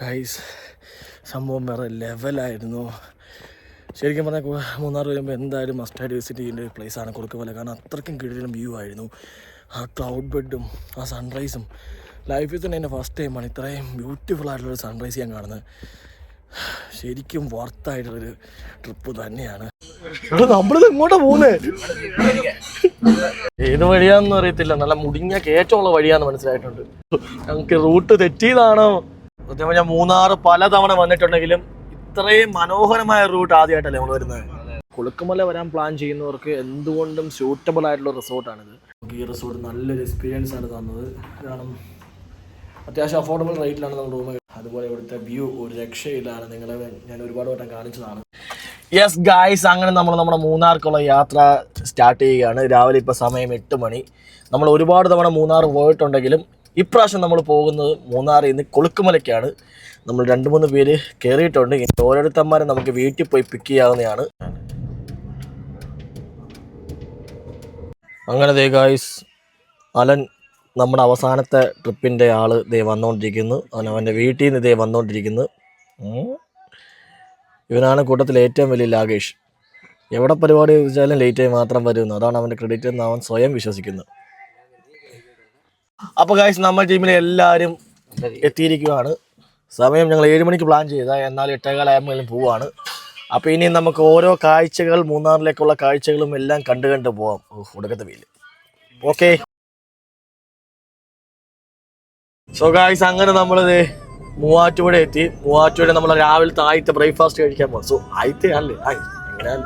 Guys സംഭവം വേറെ ലെവലായിരുന്നു. ശരിക്കും പറഞ്ഞാൽ മൂന്നാർ വരുമ്പോൾ എന്തായാലും മസ്റ്റായിട്ട് വിസിറ്റ് ചെയ്യേണ്ട ഒരു പ്ലേസാണ് കൊടുക്കുമല കാരണം അത്രയ്ക്കും കിഴിലും വ്യൂ ആയിരുന്നു. ആ ക്ലൗഡ് ബെഡും ആ സൺറൈസും ലൈഫിൽ തന്നെ എന്റെ ഫസ്റ്റ് ടൈമാണ് ഇത്രയും ബ്യൂട്ടിഫുൾ ആയിട്ടുള്ളൊരു സൺറൈസ് ഞാൻ കാണുന്നത്. ശരിക്കും വർത്തായിട്ടുള്ളൊരു ട്രിപ്പ് തന്നെയാണ്. നമ്മളിത് എങ്ങോട്ടാ പോകുന്നേ ഏത് വഴിയാണെന്ന് അറിയത്തില്ല. നല്ല മുടിഞ്ഞ കയറ്റമുള്ള വഴിയാന്ന് മനസ്സിലായിട്ടുണ്ട്. ഞങ്ങൾക്ക് റൂട്ട് തെറ്റിയതാണോ? സത്യം പറഞ്ഞാൽ മൂന്നാറ് പലതവണ വന്നിട്ടുണ്ടെങ്കിലും ഇത്രയും മനോഹരമായ റൂട്ട് ആദ്യമായിട്ടല്ലേ നമ്മൾ വരുന്നത്. കുളുക്കുമല വരാൻ പ്ലാൻ ചെയ്യുന്നവർക്ക് എന്തുകൊണ്ടും സ്യൂട്ടബിൾ ആയിട്ടുള്ള റിസോർട്ടാണിത് നമുക്ക് ഈ റിസോർട്ട് നല്ലൊരു എക്സ്പീരിയൻസ് ആണ് തന്നത്. കാരണം അത്യാവശ്യം അഫോർഡബിൾ റേറ്റിലാണ് നമ്മൾ റൂം അതുപോലെ ഇവിടുത്തെ വ്യൂ ഒരു രക്ഷയിലാണ് നിങ്ങളെ ഞാൻ ഒരുപാട് വട്ടം കാണിച്ചതാണ്. യെസ് ഗായ്സ് അങ്ങനെ നമ്മൾ നമ്മുടെ മൂന്നാർക്കുള്ള യാത്ര സ്റ്റാർട്ട് ചെയ്യുകയാണ്. രാവിലെ ഇപ്പോൾ സമയം എട്ട് മണി. നമ്മൾ ഒരുപാട് തവണ മൂന്നാർ പോയിട്ടുണ്ടെങ്കിലും ഇപ്രാവശ്യം നമ്മൾ പോകുന്നത് മൂന്നാറിൽ നിന്ന് കൊളുക്കുമലയ്ക്കാണ്. നമ്മൾ രണ്ട് മൂന്ന് പേര് കയറിയിട്ടുണ്ട് ഇനി ഓരോരുത്തന്മാരെ നമുക്ക് വീട്ടിൽ പോയി പിക്ക് ചെയ്യാവുന്നതാണ്. അങ്ങനെ ദേ അലൻ നമ്മുടെ അവസാനത്തെ ട്രിപ്പിന്റെ ആൾ ദേ വന്നുകൊണ്ടിരിക്കുന്നു അവൻ അവന്റെ വീട്ടിൽ നിന്ന് ദേ വന്നുകൊണ്ടിരിക്കുന്നു ഇവനാണ് കൂട്ടത്തിൽ ഏറ്റവും വലിയ ലാഗേഷ് എവിടെ പരിപാടി വെച്ചാലും ലേറ്റായി മാത്രം വരുന്നു. അതാണ് അവന്റെ ക്രെഡിറ്റ് എന്ന് അവൻ സ്വയം വിശ്വസിക്കുന്നു. അപ്പോൾ ഗായ്സ് നമ്മുടെ ടീമിലെ എല്ലാവരും എത്തിയിരിക്കുകയാണ്. സമയം ഞങ്ങൾ ഏഴ് മണിക്ക് പ്ലാൻ ചെയ്ത എന്നാൽ എട്ടേകാലാകുമ്പോഴും പോവാണ് അപ്പോൾ ഇനി നമുക്ക് ഓരോ കാഴ്ചകൾ മൂന്നാറിലേക്കുള്ള കാഴ്ചകളും എല്ലാം കണ്ടു കണ്ട് പോവാം. ഒടുക്കത്തെ വെയിൽ ഓക്കെ സോ ഗായ്സ് അങ്ങനെ നമ്മളിത് മൂവാറ്റുപുഴ എത്തി. മൂവാറ്റുപുഴ നമ്മൾ രാവിലത്തെ ആദ്യത്തെ ബ്രേക്ക്ഫാസ്റ്റ് കഴിക്കാൻ പോകും സോ ആദ്യത്തെ അല്ലേ ആയി എങ്ങനെയാണ്?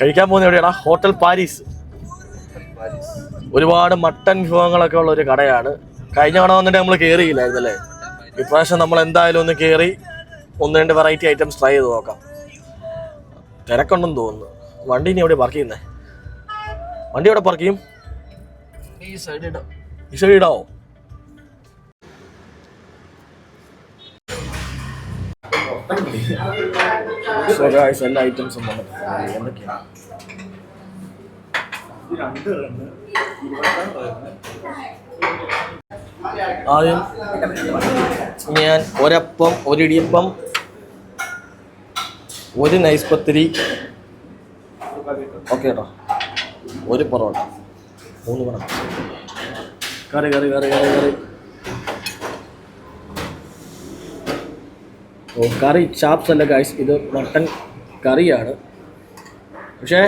കഴിക്കാൻ പോകുന്ന എവിടെയാടാ? ഹോട്ടൽ പാരീസ് ഒരുപാട് മട്ടൻ വിഭവങ്ങളൊക്കെ ഉള്ള ഒരു കടയാണ്. കഴിഞ്ഞ തവണ വന്നിട്ട് നമ്മൾ കയറിയില്ലായിരുന്നു അല്ലേ ഇപ്രാവശ്യം നമ്മൾ എന്തായാലും ഒന്ന് കയറി ഒന്ന് രണ്ട് വെറൈറ്റി ഐറ്റംസ് ട്രൈ ചെയ്ത് നോക്കാം. തിരക്കുണ്ടെന്ന് തോന്നുന്നു. വണ്ടി ഇനി എവിടെ പാർക്ക് ചെയ്യുന്നേ? വണ്ടി എവിടെ പാർക്ക് ചെയ്യും? ഈ സൈഡ് ഇടാം. ഈ സൈഡ് ഇടാവോ? So guys, എല്ലാ ഐറ്റംസും വന്നിട്ടുണ്ട്. എന്തൊക്കെയാണ് ആദ്യം ഞാൻ ഒരപ്പം ഒരിടിയപ്പം ഒരു നൈസ് പത്തിരി ഓക്കെ കേട്ടോ ഒരു പൊറോട്ട. മൂന്ന് പണം. കറി കറി കറി കറി കറി. ഓ കറി ചാപ്സ് അല്ല ഗായ്സ് ഇത് മട്ടൻ കറിയാണ്. പക്ഷേ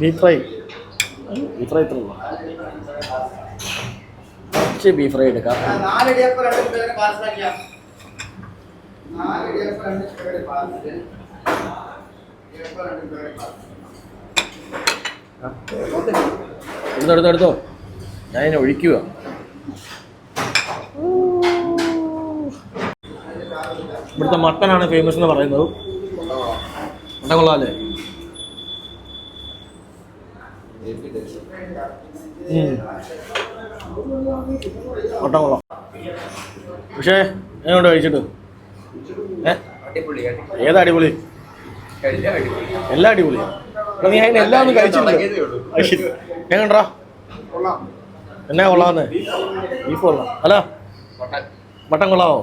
ബീഫ് ഫ്രൈ ബീഫ് ഫ്രൈ ഇത്ര ഉള്ളൂ കുറച്ച് ബീഫ് ഫ്രൈ എടുക്കാം എടുത്തോ എടുത്തോ എടുത്തോ. ഞാൻ ഇതിനെ ഒഴിക്കുക. ഇവിടുത്തെ മട്ടനാണ് ഫേമസ് എന്ന് പറയുന്നത്. മട്ടൻ കൊള്ളാല്ലേ ഉം. പക്ഷേ എങ്ങോട്ട് കഴിച്ചിട്ട്? ഏതാ അടിപൊളി? എല്ലാ അടിപൊളിയാണ് എല്ലാ നീ അതിന് എല്ലാം ഒന്നും കഴിച്ചിട്ടുണ്ട് എങ്ങണ്ടാ എന്നാ കൊള്ളാന്ന് ബീഫ് കൊള്ളാം. അല്ല മട്ടൻ. കൊള്ളാവോ?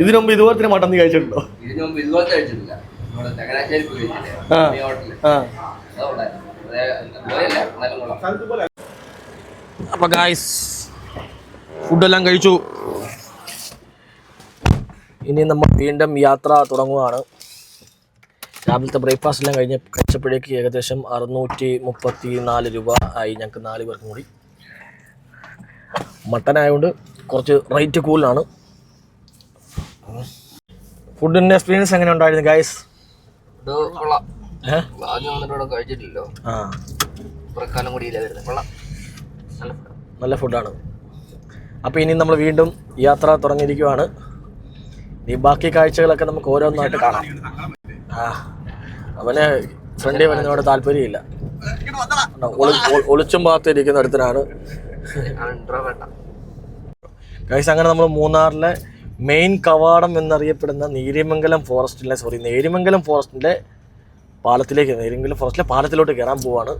ഇതിനു മുമ്പ് ഇതുപോലത്തെ മട്ടൻ നീ കഴിച്ചിട്ടുണ്ടോ? ആ. ആ. അപ്പൊ ഗായ്സ് ഫുഡെല്ലാം കഴിച്ചു. ഇനി നമ്മൾ വീണ്ടും യാത്ര തുടങ്ങുകയാണ് രാവിലത്തെ ബ്രേക്ക്ഫാസ്റ്റ് എല്ലാം കഴിഞ്ഞ് കഴിച്ചപ്പോഴേക്ക് ഏകദേശം അറുന്നൂറ്റി മുപ്പത്തി നാല് രൂപ ആയി ഞങ്ങൾക്ക് നാല് പേർക്കും കൂടി. മട്ടൻ ആയതുകൊണ്ട് കുറച്ച് റേറ്റ് കൂടുതലാണ്. ഫുഡിന്റെ എക്സ്പീരിയൻസ് എങ്ങനെ ഉണ്ടായിരുന്നു ഇത് കൊള്ളാം. വന്നിട്ട് ഇവിടെ കഴിച്ചിട്ടില്ലോ ആ. പ്രക്കാലം കൂടി ഇല്ല വരുന്നത്. കൊള്ളാം. നല്ല ഫുഡാണ് അപ്പോൾ ഇനി നമ്മൾ വീണ്ടും യാത്ര തുടങ്ങിയിരിക്കുവാണ്. ഈ ബാക്കി കാഴ്ചകളൊക്കെ നമുക്ക് ഓരോന്നായിട്ട് കാണാം. ആ. അവന് ഫ്രണ്ടി വരുന്നതോടെ താല്പര്യമില്ല. ഒളിച്ചും പാത്തിരിക്കുന്ന ആ. ഗൈസ് അങ്ങനെ നമ്മൾ മൂന്നാറിലെ മെയിൻ കവാടം എന്നറിയപ്പെടുന്ന നീരിമംഗലം ഫോറസ്റ്റിലെ സോറി നേരിമംഗലം ഫോറസ്റ്റിന്റെ പാലത്തിലേക്ക് ഏതെങ്കിലും ഫോറസ്റ്റിലെ പാലത്തിലോട്ട് കയറാൻ പോവാണ്.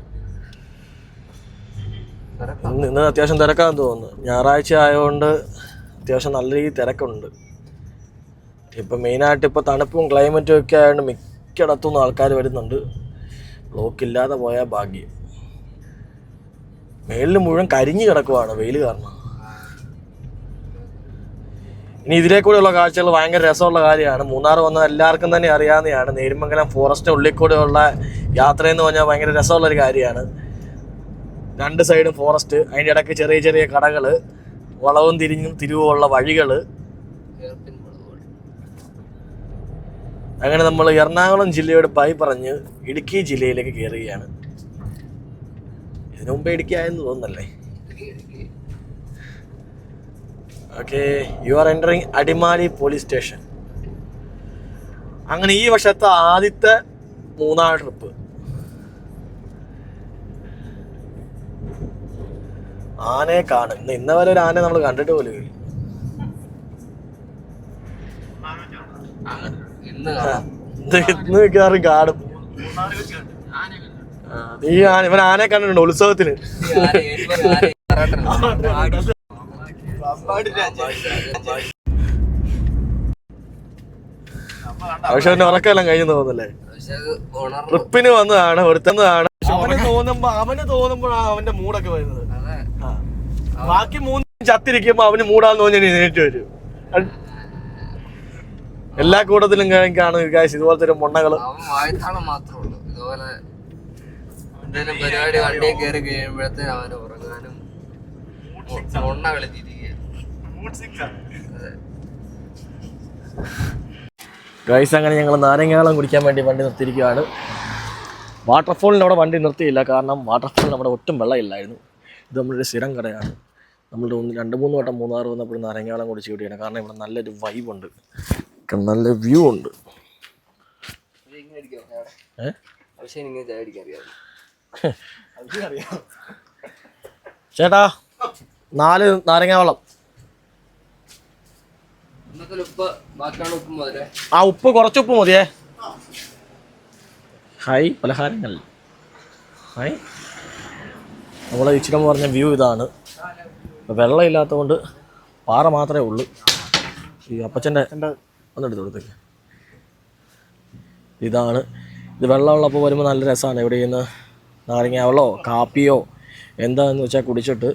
ഇന്ന് ഇന്ന് അത്യാവശ്യം തിരക്കാന്ന് തോന്നുന്നു. ഞായറാഴ്ച ആയതുകൊണ്ട് അത്യാവശ്യം നല്ല രീതിയിൽ തിരക്കുണ്ട്. ഇപ്പം മെയിനായിട്ട് ഇപ്പോൾ തണുപ്പും ക്ലൈമറ്റും ഒക്കെ ആയതുകൊണ്ട് മിക്കയിടത്തുനിന്നും ആൾക്കാർ വരുന്നുണ്ട്. ബ്ലോക്ക് ഇല്ലാതെ പോയാൽ ഭാഗ്യം. മേളിൽ മുഴുവൻ കരിഞ്ഞു കിടക്കുവാണ് വെയിൽ കാരണം. ഇനി ഇതിലേ കൂടെയുള്ള കാഴ്ചകൾ ഭയങ്കര രസമുള്ള കാര്യമാണ് മൂന്നാർ വന്ന എല്ലാവർക്കും തന്നെ അറിയാവുന്നതാണ് നേരുമംഗലം ഫോറസ്റ്റ് ഉള്ളിൽ കൂടെയുള്ള യാത്ര എന്ന് പറഞ്ഞാൽ ഭയങ്കര രസമുള്ളൊരു കാര്യമാണ് രണ്ട് സൈഡും ഫോറസ്റ്റ് അതിന്റെ ഇടയ്ക്ക് ചെറിയ ചെറിയ കടകൾ വളവും തിരിഞ്ഞും തിരിവുമുള്ള വഴികൾ. അങ്ങനെ നമ്മൾ എറണാകുളം ജില്ലയോട് പൈ പറഞ്ഞ് ഇടുക്കി ജില്ലയിലേക്ക് കയറുകയാണ് ഇതിനു മുമ്പ് ഇടുക്കി ആയെന്ന് തോന്നുന്നല്ലേ. Okay you are entering Adimali police station അങ്ങനെ ഈ വർഷത്തെ ആദ്യത്തെ മൂന്നാർ ട്രിപ്പ് ആനയെ കാണും. ഇന്ന് ഇന്ന വരെ ഒരു ആനയെ നമ്മൾ കണ്ടിട്ട് പോലും ഈ ഇന്ന് മിക്കവാറും കാണും. നീ ആന ഇവൻ ആനയെ കണ്ടിട്ടുണ്ട് ഉത്സവത്തിന് ഈ ആന ഏറ്റുപറ ആന കറാട്ടനുണ്ട്. പക്ഷെ ഉറക്കെല്ലാം ഉറക്കമെല്ലാം കഴിഞ്ഞു തോന്നുന്നല്ലേ? ട്രിപ്പിന് വന്നതാണ് ഒരുത്തുന്നതാണ് അവന് തോന്നുമ്പോ അവന് തോന്നുമ്പോഴാണ് അവന്റെ മൂടൊക്കെ വരുന്നത്. അതെ. ബാക്കി മൂന്ന് ചത്തിരിക്കുമ്പോ അവന് മൂടാന്ന് തോന്നി എഴുന്നേറ്റ് വരും. എല്ലാ കൂട്ടത്തിലും കഴിക്കാണ് കാണും കാശ് ഇതുപോലത്തെ ഒരു മുണ്ണകൾ. ഇതുപോലെ പരിപാടി വണ്ടിയിൽ കയറി കഴിയുമ്പോഴത്തേന് അവന് ഉറങ്ങാനും മൊണ്ണ കളിച്ചിരിക്കുക ഗൈസ് അങ്ങനെ ഞങ്ങൾ നാരങ്ങാളം കുടിക്കാൻ വേണ്ടി വണ്ടി നിർത്തിയിരിക്കുകയാണ്. വാട്ടർഫോളിന് അവിടെ വണ്ടി നിർത്തിയില്ല. കാരണം വാട്ടർഫോളിന് അവിടെ ഒട്ടും വെള്ളമില്ലായിരുന്നു. ഇത് നമ്മളൊരു സ്ഥിരം കടയാണ്. നമ്മൾ ഒന്ന് രണ്ട് മൂന്ന് വട്ടം മൂന്നാർ വന്നപ്പോൾ നാരങ്ങാളം കുടിച്ച് കൂടിയാണ് കാരണം ഇവിടെ നല്ലൊരു വൈബ് ഉണ്ട്. നല്ല വ്യൂ ഉണ്ട്. ചേട്ടാ നാല് അടിക്കാം അവിടെ ഏഹ് പക്ഷെ ഇങ്ങനെ ചായ അടിക്കാൻ അറിയാം ചേട്ടാ നാല് നാരങ്ങ വെള്ളം ഇന്നത്തെ ഉപ്പ് ബാക്കിയാണ് ഉപ്പ് മുതലേ ആ ഉപ്പ് കുറച്ച് ഉപ്പ് മതിയേ. ഹായ് പലഹാരങ്ങൾ. ഹായ്. നമ്മളെ ഇച്ചിരം പറഞ്ഞ വ്യൂ ഇതാണ്. ഇപ്പൊ കൊണ്ട് ഇല്ലാത്തതുകൊണ്ട് പാറ മാത്രമേ ഉള്ളൂ. ഈ അപ്പച്ചന്റെ ഒന്നെടുത്ത് കൊടുത്തേക്ക്. ഇതാണ്. ഇത് വെള്ളമുള്ളപ്പോൾ വരുമ്പോൾ നല്ല രസമാണ്. ഇവിടെ നിന്ന് നാരങ്ങ വെള്ളമോ കാപ്പിയോ എന്താണെന്ന് വെച്ചാൽ കുടിച്ചിട്ട്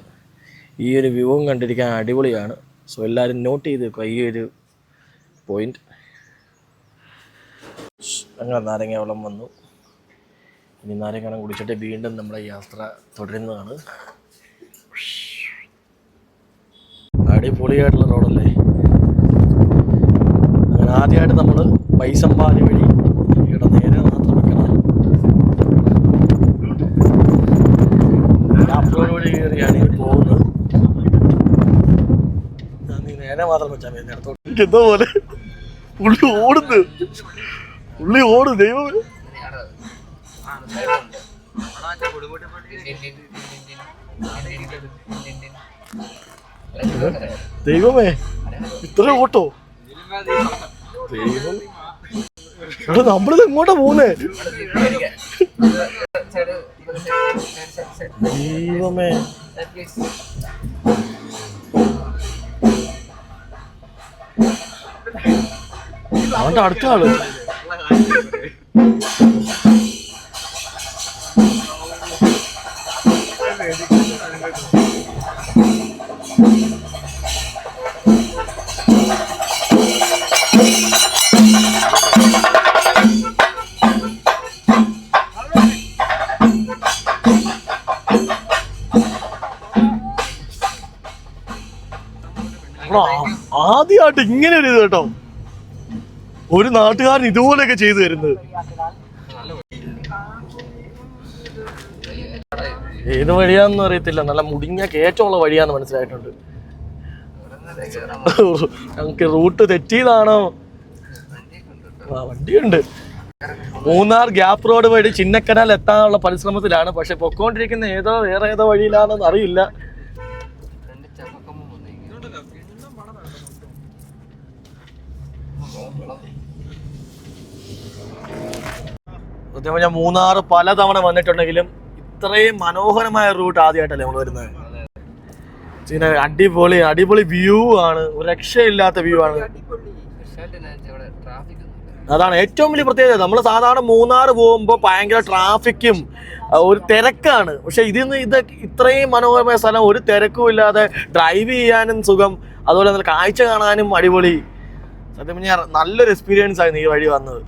ഈ ഒരു വ്യൂവും കണ്ടിരിക്കാൻ അടിപൊളിയാണ്. സോ എല്ലാവരും നോട്ട് ചെയ്ത് വെക്കുക ഈ ഒരു പോയിന്റ് അങ്ങനെ നാരങ്ങ വെള്ളം വന്നു. ഇനി നാരങ്ങ കുടിച്ചിട്ട് വീണ്ടും നമ്മുടെ യാത്ര തുടരുന്നതാണ്. അടിപൊളിയായിട്ടുള്ള റോഡല്ലേ അങ്ങനെ ആദ്യമായിട്ട് നമ്മൾ പൈസമ്പാലി വഴി ഇവിടെ നേരെ മാത്രം വെക്കണം യാത്രയോട് വഴി കയറിയാണ് ഈ പോകുന്നത് ഞാൻ നീ നേരെ മാത്രം വെച്ചാൽ എന്തോ പോലെ. പുള്ളി ഓടുന്നു. പുള്ളി ഓടും ദൈവം ദൈവമേ ഇത്ര ഓട്ടോ? ദൈവം. നമ്മളിത് എങ്ങോട്ടാ പോകുന്നേ ദൈവമേ. അവന്റെ അടുത്ത ആൾ. ആദ്യമായിട്ട് ഇങ്ങനെ ഒരു ഇത് കേട്ടോ. ഒരു നാട്ടുകാരൻ ഇതുപോലെയൊക്കെ ചെയ്തു തരുന്നത്. ഏത് വഴിയാന്ന് അറിയത്തില്ല. നല്ല മുടിഞ്ഞ കേറ്റമുള്ള വഴിയാന്ന് മനസ്സിലായിട്ടുണ്ട്. ഞങ്ങൾക്ക് റൂട്ട് തെറ്റിയതാണോ? ആ വണ്ടിയുണ്ട്. മൂന്നാർ ഗ്യാപ്പ് റോഡ് വഴി ചിന്നക്കനാൽ എത്താനുള്ള പരിശ്രമത്തിലാണ്. പക്ഷെ പൊക്കോണ്ടിരിക്കുന്ന ഏതോ വേറെ ഏതോ വഴിയിലാണെന്ന് അറിയില്ല. സത്യം പറഞ്ഞാൽ മൂന്നാർ പലതവണ വന്നിട്ടുണ്ടെങ്കിലും ഇത്രയും മനോഹരമായ റൂട്ട് ആദ്യമായിട്ടല്ലേ നമ്മൾ വരുന്നത്. പിന്നെ അടിപൊളി അടിപൊളി വ്യൂ ആണ്. രക്ഷയില്ലാത്ത വ്യൂ ആണ്. അതാണ് ഏറ്റവും വലിയ പ്രത്യേകത. നമ്മൾ സാധാരണ മൂന്നാർ പോകുമ്പോൾ ഭയങ്കര ട്രാഫിക്കും ഒരു തിരക്കാണ്. പക്ഷെ ഇതിൽ നിന്ന് ഇത് ഇത്രയും മനോഹരമായ സ്ഥലം ഒരു തിരക്കും ഇല്ലാതെ ഡ്രൈവ് ചെയ്യാനും സുഖം. അതുപോലെ തന്നെ കാഴ്ച കാണാനും അടിപൊളി. സത്യം പറഞ്ഞാൽ നല്ലൊരു എക്സ്പീരിയൻസ് ആയിരുന്നു ഈ വഴി വന്നത്.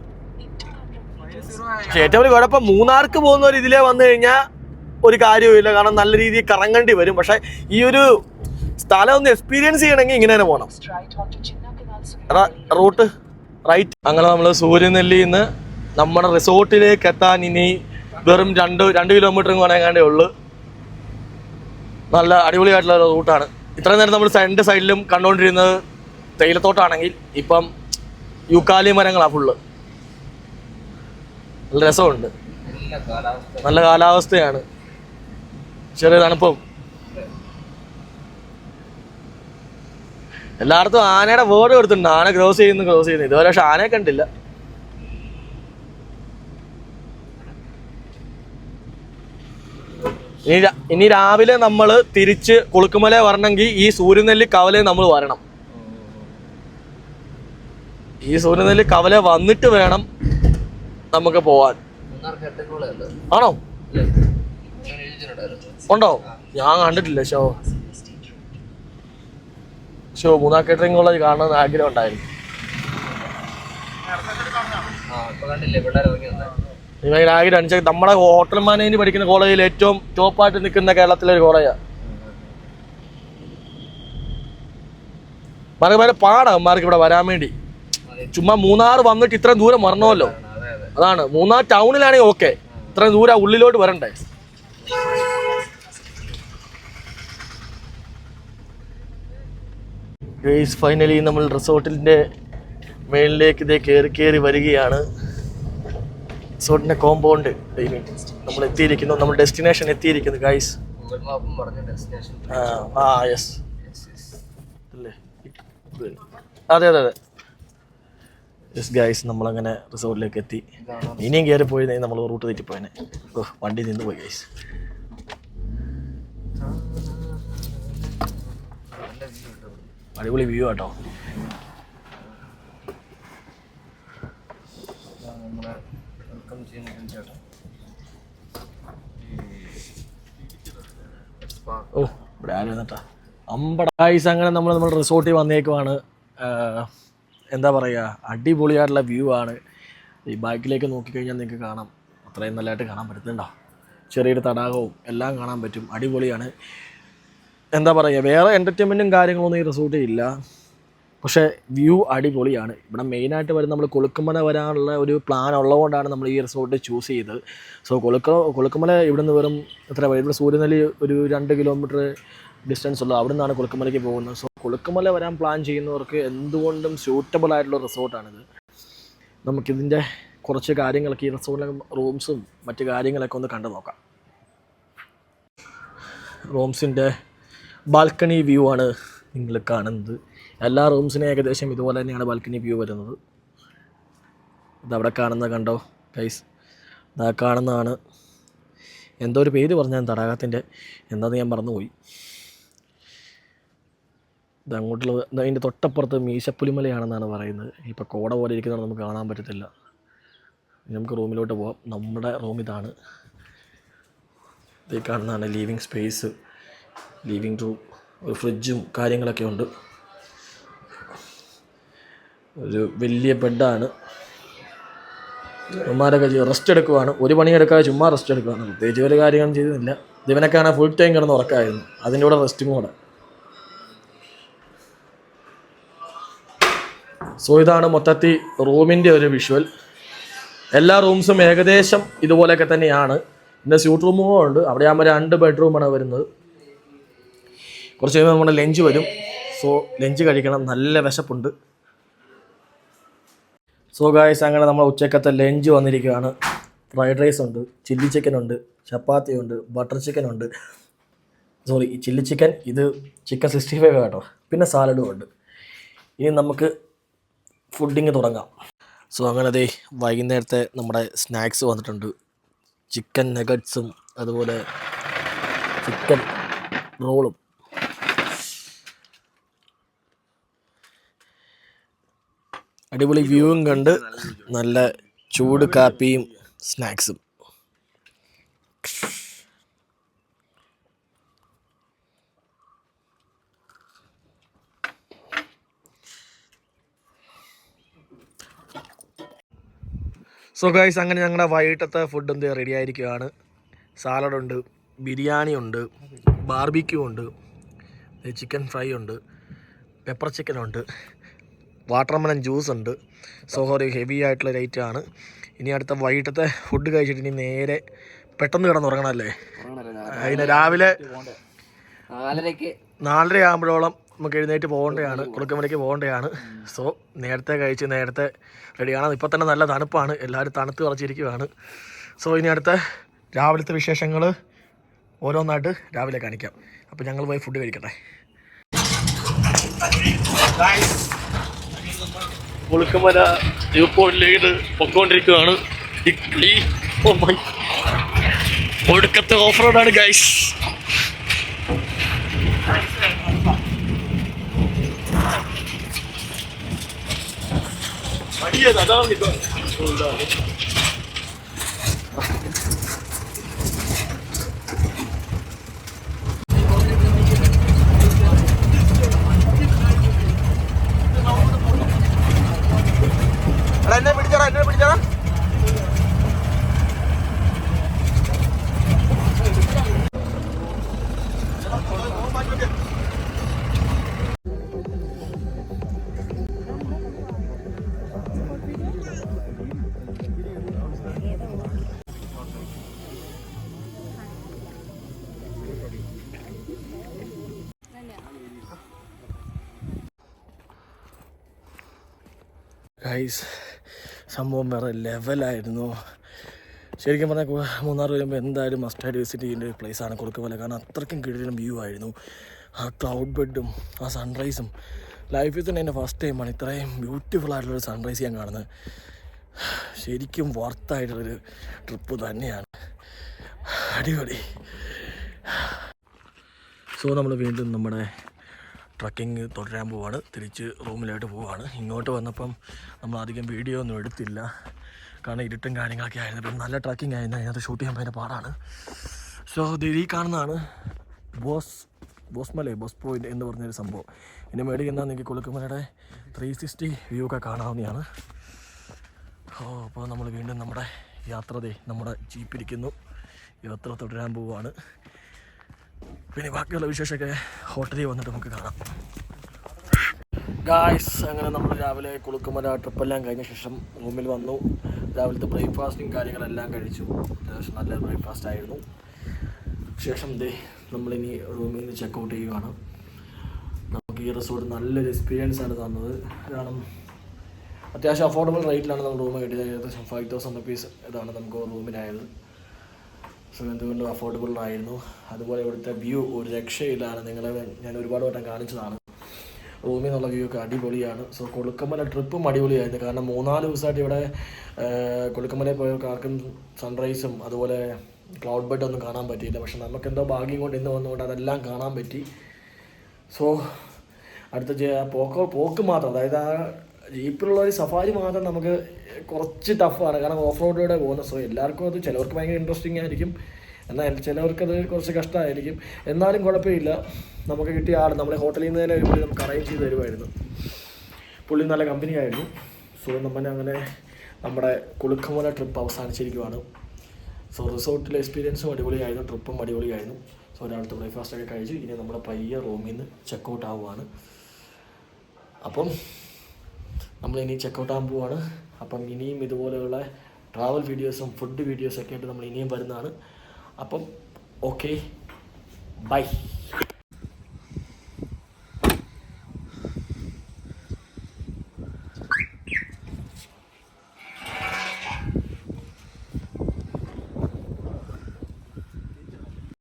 പക്ഷെ ഏറ്റവും കുഴപ്പം മൂന്നാർക്ക് പോകുന്നവർ ഇതിലേ വന്നു കഴിഞ്ഞാൽ ഒരു കാര്യവുമില്ല. കാരണം നല്ല രീതിയിൽ കറങ്ങേണ്ടി വരും. പക്ഷെ ഈ ഒരു സ്ഥലം ഒന്ന് എക്സ്പീരിയൻസ് ചെയ്യണമെങ്കിൽ ഇങ്ങനെ തന്നെ പോകണം റൂട്ട് റൈറ്റ് അങ്ങനെ നമ്മൾ സൂര്യനെല്ലിയിൽ നിന്ന് നമ്മുടെ റിസോർട്ടിലേക്ക് എത്താൻ ഇനി വെറും രണ്ട് രണ്ട് കിലോമീറ്റർ കൊണ്ടേക്കാണ്ടേ ഉള്ളു. നല്ല അടിപൊളിയായിട്ടുള്ള ഒരു റൂട്ടാണ്. ഇത്രയും നേരം നമ്മൾ രണ്ട് സൈഡിലും കണ്ടുകൊണ്ടിരുന്നത് തേയിലത്തോട്ടാണെങ്കിൽ ഇപ്പം യുക്കാലി മരങ്ങളാണ് ഫുള്ള് നല്ല രസമുണ്ട്. നല്ല കാലാവസ്ഥ നല്ല കാലാവസ്ഥയാണ്. ചെറിയ തണുപ്പും. എല്ലായിടത്തും ആനയുടെ ബോർഡ് കൊടുത്തിട്ടുണ്ട് ആന ക്രോസ് ചെയ്യുന്നു ക്രോസ് ചെയ്യുന്നു. ഇതുവരെ പക്ഷെ ആനയെ കണ്ടില്ല. ഇനി ഇനി രാവിലെ നമ്മൾ തിരിച്ച് കുളുക്കുമല വരണമെങ്കിൽ ഈ സൂര്യനെല്ലി കവലെ നമ്മൾ വരണം. ഈ സൂര്യനെല്ലി കവല വന്നിട്ട് വേണം നമുക്ക് പോവാൻ. ആണോ? ഉണ്ടോ? ഞാൻ കണ്ടിട്ടില്ല show. Show Munnar catering college കാണണമെന്ന് ആഗ്രഹം ഉണ്ടായിരുന്നു. എനിക്ക് ഭയങ്കര ആഗ്രഹം. നമ്മുടെ ഹോട്ടൽ മാനേജ് പഠിക്കുന്ന കോളേജിൽ ഏറ്റവും ടോപ്പായിട്ട് നിൽക്കുന്ന കേരളത്തിലെ ഒരു കോളേജാണ് മറക്കുമാരെ പാടാണ് മാർക്ക് ഇവിടെ വരാൻ വേണ്ടി. ചുമ്മാ മൂന്നാർ വന്നിട്ട് ഇത്രയും ദൂരം അതെ അതാണ്. മൂന്നാർ ടൗണിലാണെങ്കിൽ ഓക്കെ. ഇത്ര ദൂരം ഉള്ളിലോട്ട് വരണ്ടേ? ഗേസ് ഫൈനലി നമ്മൾ റിസോർട്ടിന്റെ മേളിലേക്ക് ഇതേ കയറി കയറി വരികയാണ്. റിസോർട്ടിന്റെ കോമ്പൗണ്ട് ഐ മീൻ നമ്മൾ എത്തിയിരിക്കുന്നു. നമ്മൾ ഡെസ്റ്റിനേഷൻ എത്തിയിരിക്കുന്നു ഗൈസ് ആ യെസ് അതെ അതെ അതെ. ഗൈസ് നമ്മളങ്ങനെ റിസോർട്ടിലേക്ക് എത്തി ഇനിയും കയറി പോയി നമ്മൾ റൂട്ട് തെറ്റിപ്പോയനെ ഓ വണ്ടി നിന്ന് പോയി ഗൈസ്. അടിപൊളി വ്യൂ ആട്ടോ. ഓ ഇവിടെ ആരും വന്നിട്ടാ അമ്പട ഗൈസ് അങ്ങനെ നമ്മൾ നമ്മൾ റിസോർട്ടിൽ വന്നേക്കുവാണ്. എന്താ പറയുക അടിപൊളിയായിട്ടുള്ള വ്യൂ ആണ്. ഈ ബാക്കിലേക്ക് നോക്കിക്കഴിഞ്ഞാൽ നിങ്ങൾക്ക് കാണാം. അത്രയും നല്ലതായിട്ട് കാണാൻ പറ്റുന്നുണ്ടോ ചെറിയൊരു തടാകവും എല്ലാം കാണാൻ പറ്റും. അടിപൊളിയാണ്. എന്താ പറയുക വേറെ എന്റർടൈൻമെന്റും കാര്യങ്ങളൊന്നും ഈ റിസോർട്ടിൽ ഇല്ല. പക്ഷേ വ്യൂ അടിപൊളിയാണ്. ഇവിടെ മെയിനായിട്ട് വരുന്ന നമ്മൾ കൊളുക്കുമല വരാനുള്ള ഒരു പ്ലാൻ ഉള്ളതുകൊണ്ടാണ് നമ്മൾ ഈ റിസോർട്ട് ചൂസ് ചെയ്തത്. സോ കൊളുക്ക കൊളുക്കുമല ഇവിടെ നിന്ന് വെറും എത്ര ഇവിടെ സൂര്യനെല്ലി ഒരു രണ്ട് കിലോമീറ്റർ ഡിസ്റ്റൻസ് ഉള്ളു അവിടെ നിന്നാണ് കൊളുക്കുമലയ്ക്ക് പോകുന്നത്. സോ കൊളുക്കുമല വരാൻ പ്ലാൻ ചെയ്യുന്നവർക്ക് എന്തുകൊണ്ടും സ്യൂട്ടബിൾ ആയിട്ടുള്ള റിസോർട്ടാണിത് നമുക്കിതിന്റെ കുറച്ച് കാര്യങ്ങളൊക്കെ ഈ റിസോർട്ടിലെ റൂംസും മറ്റ് കാര്യങ്ങളൊക്കെ ഒന്ന് കണ്ടു നോക്കാം. റൂംസിന്റെ ബാൽക്കണി വ്യൂ ആണ് നിങ്ങൾ കാണുന്നത്. എല്ലാ റൂംസിനും ഏകദേശം ഇതുപോലെ തന്നെയാണ് ബാൽക്കണി വ്യൂ വരുന്നത്. ഇതവിടെ കാണുന്ന കണ്ടോ? ഗൈസ് ഇതാ കാണുന്നതാണ്. എന്തോ ഒരു പേര് പറഞ്ഞാൽ തടാകത്തിന്റെ എന്താണെന്ന് ഞാൻ മറന്നുപോയി. അങ്ങോട്ടുള്ള അതിന്റെ തൊട്ടപ്പുറത്ത് മീശപ്പുലിമലയാണെന്നാണ് പറയുന്നത്. ഇപ്പോൾ കോട പോലെ ഇരിക്കുന്നതാണ് നമുക്ക് കാണാൻ പറ്റത്തില്ല. നമുക്ക് റൂമിലോട്ട് പോവാം. നമ്മുടെ റൂം ഇതാണ്. ഇതേ കാണുന്നതാണ് ലീവിങ് സ്പേസ് ലീവിങ് റൂം ഒരു ഫ്രിഡ്ജും കാര്യങ്ങളൊക്കെ ഉണ്ട്. ഒരു വലിയ ബെഡാണ്. ഉമ്മാരൊക്കെ റെസ്റ്റ് എടുക്കുവാണ്. ഒരു പണിയെടുക്കാതെ ചുമ്മാ റെസ്റ്റ് എടുക്കുവാണ്. പ്രത്യേകിച്ച് ഒരു കാര്യങ്ങളും ചെയ്തില്ല ഇവനൊക്കെ ആണെങ്കിൽ ഫുൾ ടൈം കിടന്ന് ഉറക്കായിരുന്നു. അതിന്റെ കൂടെ റെസ്റ്റും കൂടെ. സോ ഇതാണ് മൊത്തത്തിൽ റൂമിന്റെ ഒരു വിഷ്വൽ എല്ലാ റൂംസും ഏകദേശം ഇതുപോലെയൊക്കെ തന്നെയാണ്. പിന്നെ സ്യൂട്ട് റൂമും ഉണ്ട്. അവിടെ ആകുമ്പോൾ രണ്ട് ബെഡ്റൂമാണ് വരുന്നത്. കുറച്ച് കഴിയുമ്പോൾ നമ്മുടെ ലഞ്ച് വരും. സോ ലഞ്ച് കഴിക്കണം. നല്ല വിശപ്പുണ്ട്. സോ ഗായ്സ് അങ്ങനെ നമ്മൾ ഉച്ചക്കത്തെ ലഞ്ച് വന്നിരിക്കുകയാണ്. ഫ്രൈഡ് റൈസ് ഉണ്ട് ചില്ലി ചിക്കൻ ഉണ്ട് ചപ്പാത്തി ഉണ്ട് ബട്ടർ ചിക്കൻ ഉണ്ട്. സോറി ചില്ലി ചിക്കൻ ഇത് ചിക്കൻ സിക്സ്റ്റി ഫൈവ് കേട്ടോ. പിന്നെ സാലഡും ഉണ്ട്. ഇനി നമുക്ക് ഫുഡിങ് തുടങ്ങാം. സോ അങ്ങനെ അതേ വൈകുന്നേരത്തെ നമ്മുടെ സ്നാക്സ് വന്നിട്ടുണ്ട്. ചിക്കൻ നഗറ്റ്സും അതുപോലെ ചിക്കൻ റോളും. അടിപൊളി വ്യൂവും കണ്ട് നല്ല ചൂട് കാപ്പിയും സ്നാക്സും. സോ ഗൈസ് അങ്ങനെ ഞങ്ങളുടെ വൈകിട്ടത്തെ ഫുഡ് എന്ത് റെഡി ആയിരിക്കുകയാണ് സാലഡുണ്ട് ബിരിയാണി ഉണ്ട് ബാർബിക്യൂ ഉണ്ട് ചിക്കൻ ഫ്രൈ ഉണ്ട് പെപ്പർ ചിക്കൻ ഉണ്ട് വാട്ടർമെലൻ ജ്യൂസ് ഉണ്ട്. സോ ഒരു ഹെവി ആയിട്ടുള്ള റേറ്റ് ആണ്. ഇനി അടുത്ത വൈകിട്ടത്തെ ഫുഡ് കഴിച്ചിട്ട് ഇനി നേരെ പെട്ടെന്ന് കിടന്നുറങ്ങണമല്ലേ അതിന് രാവിലെ നാലരയ്ക്ക് നാലര ആകുമ്പോഴോളം നമുക്ക് എഴുന്നേറ്റ് പോകേണ്ടതാണ് കുളുക്കമലയ്ക്ക് പോകേണ്ടതാണ് സോ നേരത്തെ കഴിച്ച് നേരത്തെ റെഡിയാണ്. ഇപ്പം തന്നെ നല്ല തണുപ്പാണ്. എല്ലാവരും തണുത്ത് കുറച്ചിരിക്കുകയാണ് സോ ഇനി അടുത്ത രാവിലത്തെ വിശേഷങ്ങൾ ഓരോന്നായിട്ട് രാവിലെ കാണിക്കാം. അപ്പോൾ ഞങ്ങൾ പോയി ഫുഡ് കഴിക്കട്ടെ. കുളുക്കമല വ്യൂ പോയിന്റിലേക്ക് പൊക്കോണ്ടിരിക്കുകയാണ്. മൈ ഒടുക്കത്തെ ഓഫ് റോഡാണ് ഗൈസ് മടിയത് അതാണ് ഇപ്പൊ ഉണ്ടാകും എടാ ഗൈസ് സംഭവം വേറെ ലെവലായിരുന്നു ശരിക്കും പറഞ്ഞാൽ മൂന്നാർ വരുമ്പോൾ എന്തായാലും മസ്റ്റായിട്ട് വിസിറ്റ് ചെയ്യേണ്ട ഒരു പ്ലേസാണ് കൊടുക്കുമല കാരണം അത്രയ്ക്കും കിടിലും വ്യൂ ആയിരുന്നു. ആ ക്ലൗഡ് ബെഡും ആ സൺറൈസും ലൈഫിൽ തന്നെ എന്റെ ഫസ്റ്റ് ടൈമാണ് ഇത്രയും ബ്യൂട്ടിഫുൾ ആയിട്ടുള്ളൊരു സൺറൈസ് ഞാൻ കാണുന്നത്. ശരിക്കും വർത്തായിട്ടുള്ളൊരു ട്രിപ്പ് തന്നെയാണ്. അടിപൊളി. സോ നമ്മൾ വീണ്ടും നമ്മുടെ ട്രക്കിംഗ് തുടരാൻ പോവാണ്. തിരിച്ച് റൂമിലോട്ട് പോവാണ്. ഇങ്ങോട്ട് വന്നപ്പം നമ്മൾ അധികം വീഡിയോ ഒന്നും എടുത്തില്ല. കാരണം ഇരുട്ടും കാര്യങ്ങളൊക്കെ ആയിരുന്നു. പിന്നെ നല്ല ട്രക്കിംഗ് ആയിരുന്നു. അതിനകത്ത് ഷൂട്ട് ചെയ്യാൻ ഭയങ്കര പാടാണ്. സോ ദിരി കാണുന്നതാണ് ബോസ് ബോസ് മലേ ബോസ് പോയിന്റ് എന്ന് പറഞ്ഞൊരു സംഭവം. ഇനി മേളിൽ എന്നാൽ നിങ്ങൾക്ക് കുളുക്കുമലയുടെ ത്രീ സിക്സ്റ്റി വ്യൂ ഒക്കെ കാണാവുന്നതാണ്. ഓ അപ്പോൾ നമ്മൾ വീണ്ടും നമ്മുടെ യാത്രതേ നമ്മുടെ ജീപ്പിരിക്കുന്നു യാത്ര തുടരാൻ പോവുകയാണ് പിന്നെ ബാക്കിയുള്ള വിശേഷമൊക്കെ ഹോട്ടലിൽ വന്നിട്ട് നമുക്ക് കാണാം. ഗായ്സ് അങ്ങനെ നമ്മൾ രാവിലെ കുളുക്കുമല ട്രിപ്പെല്ലാം കഴിഞ്ഞ ശേഷം റൂമിൽ വന്നു. രാവിലത്തെ ബ്രേക്ക്ഫാസ്റ്റും കാര്യങ്ങളെല്ലാം കഴിച്ചു. അത്യാവശ്യം നല്ല ബ്രേക്ക്ഫാസ്റ്റ് ആയിരുന്നു. ശേഷം ദേ നമ്മളിനി റൂമിൽ നിന്ന് ചെക്ക് ഔട്ട് ചെയ്യുകയാണ് നമുക്ക് ഈ റിസോർട്ട് നല്ലൊരു എക്സ്പീരിയൻസ് ആണ് തന്നത്. കാരണം അത്യാവശ്യം അഫോർഡബിൾ റേറ്റിലാണ് നമ്മൾ റൂം കിട്ടിയത്. ഏകദേശം ഫൈവ് തൗസൻഡ് റുപ്പീസ് ഇതാണ് നമുക്ക് റൂമിനായത് സോ എന്തുകൊണ്ടും അഫോർഡബിൾ ആയിരുന്നു. അതുപോലെ ഇവിടുത്തെ വ്യൂ ഒരു രക്ഷയില്ലാണ് നിങ്ങളെ ഞാൻ ഒരുപാട് വട്ടം കാണിച്ചതാണ്. റൂമിൽ നിന്നുള്ള വ്യൂ ഒക്കെ അടിപൊളിയാണ്. സോ കൊളുക്കമല ട്രിപ്പും അടിപൊളിയായിരുന്നു. കാരണം മൂന്നാൽ ദിവസമായിട്ട് ഇവിടെ കൊളുക്കമലയിൽ പോയവർക്ക് ആർക്കും സൺറൈസും അതുപോലെ ക്ലൗഡ് ബെഡ് ഒന്നും കാണാൻ പറ്റിയില്ല. പക്ഷെ നമുക്ക് എന്തോ ഭാഗ്യം കൊണ്ട് ഇന്ന് വന്നുകൊണ്ട് അതെല്ലാം കാണാൻ പറ്റി. സോ അടുത്ത പോക്ക് പോക്ക് മാത്രം. അതായത് ആ ജീപ്പിലുള്ള ഒരു സഫാരി മാത്രം നമുക്ക് കുറച്ച് ടഫാണ് കാരണം ഓഫ് റോഡിലൂടെ പോകുന്നത് സോ എല്ലാവർക്കും അത് ചിലവർക്ക് ഭയങ്കര ഇൻട്രസ്റ്റിംഗ് ആയിരിക്കും. എന്നാൽ ചിലവർക്കത് കുറച്ച് കഷ്ടമായിരിക്കും എന്നാലും കുഴപ്പമില്ല. നമുക്ക് കിട്ടിയ ആൾ നമ്മളെ ഹോട്ടലിൽ നിന്ന് തന്നെ ഒരു നമുക്ക് അറേഞ്ച് ചെയ്ത് തരുമായിരുന്നു. പുള്ളി നല്ല കമ്പനി ആയിരുന്നു. സോ നമ്മൾ അങ്ങനെ നമ്മുടെ കുളുക്കമല ട്രിപ്പ് അവസാനിച്ചിരിക്കുവാണ്. സോ റിസോർട്ടിലെ എക്സ്പീരിയൻസും അടിപൊളിയായിരുന്നു. ട്രിപ്പും അടിപൊളിയായിരുന്നു. സോ ഒരാളത്തെ ബ്രേക്ക്ഫാസ്റ്റ് ഒക്കെ കഴിച്ചു ഇനി നമ്മുടെ പയ്യ റൂമിൽ നിന്ന് ചെക്കൗട്ട് ആവുകയാണ് അപ്പം നമ്മൾ ഇനി ചെക്കൗട്ട് ആകാൻ പോവാണ്. അപ്പം ഇനിയും ഇതുപോലെയുള്ള ട്രാവൽ വീഡിയോസും ഫുഡ് വീഡിയോസൊക്കെ ആയിട്ട് നമ്മൾ ഇനിയും വരുന്നതാണ്. അപ്പം ഓക്കെ ബൈ